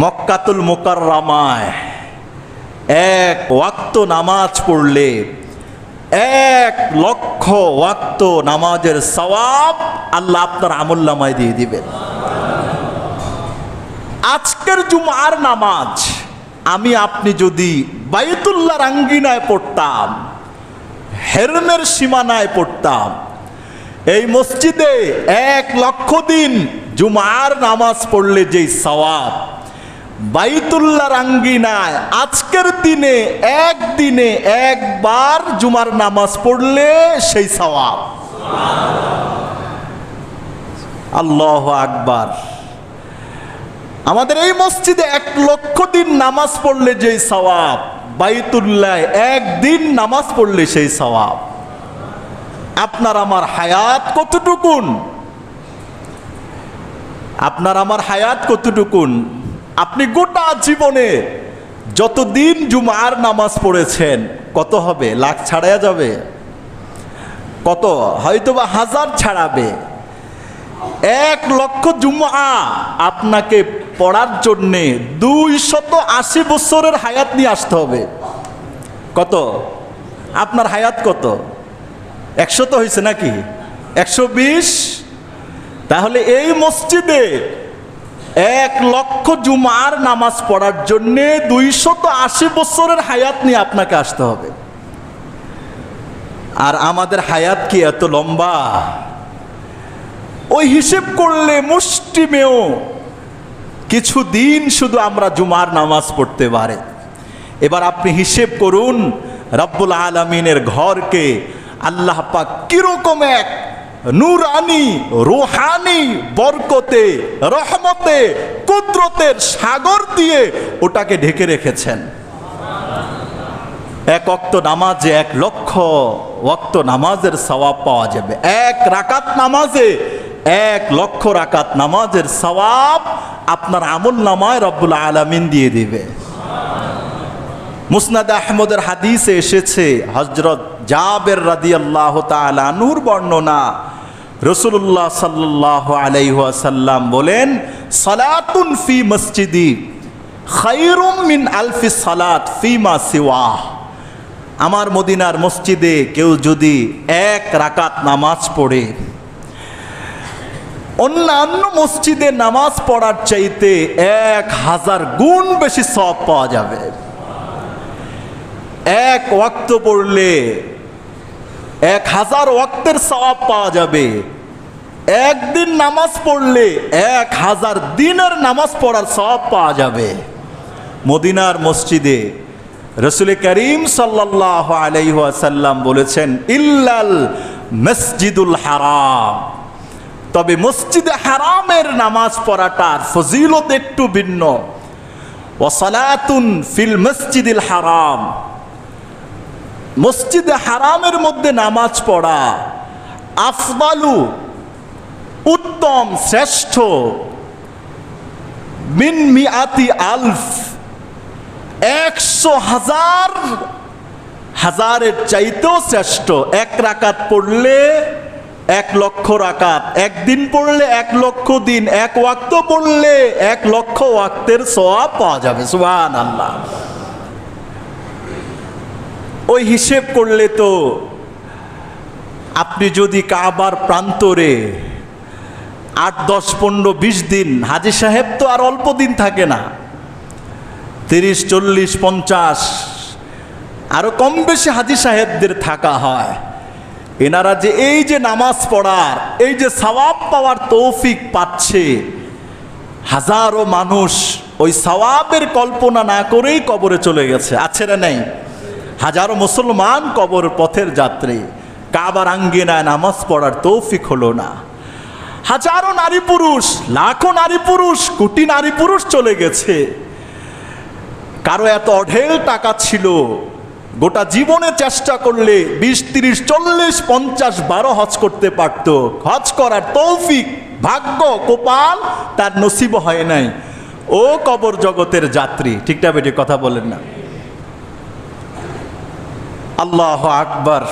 মক্কাতুল মোকাররামায় এক ওয়াক্ত নামাজ পড়লে এক লক্ষ ওয়াক্ত নামাজের সওয়াব আল্লাহ আপনার আমল্লামায় দিয়ে দিবেন। আজকের জুমার নামাজ আমি আপনি যদি বাইতুল্লাহ রাঙ্গিনায় পড়তাম হেরমের সীমানায় পড়তাম, এই মসজিদে এক লক্ষ দিন জুমার নামাজ পড়লে যেই সওয়াব বাইতুল্লাহ রাঙ্গিনায় আজকের দিনে একদিনে একবার জুমার নামাজ পড়লে সেই সওয়াব। আল্লাহ আকবার। আমাদের এই মসজিদে এক লক্ষ দিন নামাজ পড়লে যেই সওয়াব বাইতুল্লাহ একদিন নামাজ পড়লে সেই সওয়াব। আপনার আমার হায়াত কতটুকুন? আপনার আমার হায়াত কতটুকুন? আপনি গোটা জীবনে যতদিন জুমার নামাজ পড়েছেন, কত হবে? লাখ ছাড়া যাবে? কত? হয়তোবা হাজার ছাড়াবে। এক লক্ষ জুমা আপনাকে পড়ার জন্যে দুই শত আশি বছরের হায়াত নিয়ে আসতে হবে। কত? আপনার হায়াত কত? একশো তো হয়েছে নাকি? একশো বিশ? তাহলে এই মসজিদে এক লক্ষ জুমার নামাজ পড়ার জন্যে দুইশত আশি বছরের হায়াত নিয়ে আপনাকে আসতে হবে। আর আমাদের হায়াত কি এত লম্বা? ওই হিসেব করলে মুষ্টিমেয়। কিছু দিন শুধু আমরা জুমার নামাজ পড়তে পারে। এবার আপনি হিসেব করুন, রব্বুল আলমিনের ঘরকে আল্লাহ পাক কীরকম এক নুরানি, রোহানি, বরকতে, রহমতে, কুদরতের সাগর দিয়ে ওটাকে ঢেকে রেখেছেন। এক অক্ত নামাজে এক লক্ষ ওক্ত নামাজের সওয়াব পাওয়া যাবে। এক রাকাত নামাজে এক লক্ষ রাকাত নামাজের সওয়াব আপনার আমল নামায় রব্বুল আলামিন দিয়ে দিবে। মুসনাদ আহমদের হাদিসে এসেছে হজরত জাবের রাদি আল্লাহ তালুর বর্ণনা রসুল্লাহ সাল্লাহ আলাইহাসাল্লাম বলেন, সালাতুন ফি মসজিদি খাইরুম মিন আলফি সালাত ফিমা সিওয়াহ। আমার মদিনার মসজিদে কেউ যদি এক রাকাত নামাজ পড়ে, অন্যান্য মসজিদে নামাজ পড়ার চাইতে এক হাজার গুণ বেশি সব পাওয়া যাবে। এক ওয়াক্ত পড়লে এক হাজার ওয়াক্তের সওয়াব পাওয়া যাবে। একদিন নামাজ পড়লে এক হাজার দিনের নামাজ পড়ার সওয়াব পাওয়া যাবে। মদিনার মসজিদে রসুল করিম সাল্লাহ আলাইহাসাল্লাম বলেছেন, ইল্লাল মসজিদুল হারাম। তবে মসজিদে হারামের নামাজ পড়াটার ফজিলত একটু ভিন্ন। ও ওসালাতুন ফিল মসজিদুল হারাম। মসজিদে হারামের মধ্যে নামাজ পড়া আফবালু, উত্তম, শ্রেষ্ঠ, মিন মিয়াতি আলফ, একশো হাজার, হাজারের চাইতেও শ্রেষ্ঠ। এক রাকাত পড়লে এক লক্ষ রাকাত, একদিন পড়লে এক লক্ষ দিন, এক ওয়াক্ত পড়লে এক লক্ষ ওয়াক্তের সওয়াব পাওয়া যাবে সুবহান আল্লাহ ওই হিসেব করলে তো আপনি যদি কাবার প্রান্তরে আট, দশ, পনেরো, বিশ দিন, হাজি সাহেব তো আর অল্প দিন থাকে না। তিরিশ, চল্লিশ, পঞ্চাশ, আরও কম বেশি হাজি সাহেবদের থাকা হয়। এনারা যে এই যে নামাজ পড়ার, এই যে সওয়াব পাওয়ার তৌফিক পাচ্ছে, হাজারো মানুষ ওই সওয়াবের কল্পনা না করেই কবরে চলে গেছে। আছে না নেই? হাজারো মুসলমান কবর পথের যাত্রী। কাবার আঙ্গিনায় নামাজ পড়ার তৌফিক হলো না। হাজারো নারী পুরুষ, লাখো নারী পুরুষ, কোটি নারী পুরুষ চলে গেছে। কারও এত অঢেল টাকা ছিল, গোটা জীবনে চেষ্টা করলে বিশ, তিরিশ, চল্লিশ, পঞ্চাশ, বারো হজ করতে পারত। হজ করার তৌফিক, ভাগ্য, কোপাল তার নসিব হয় নাই। ও কবর জগতের যাত্রী, ঠিকটা বেটে কথা বলেন না। আল্লাহ আকবার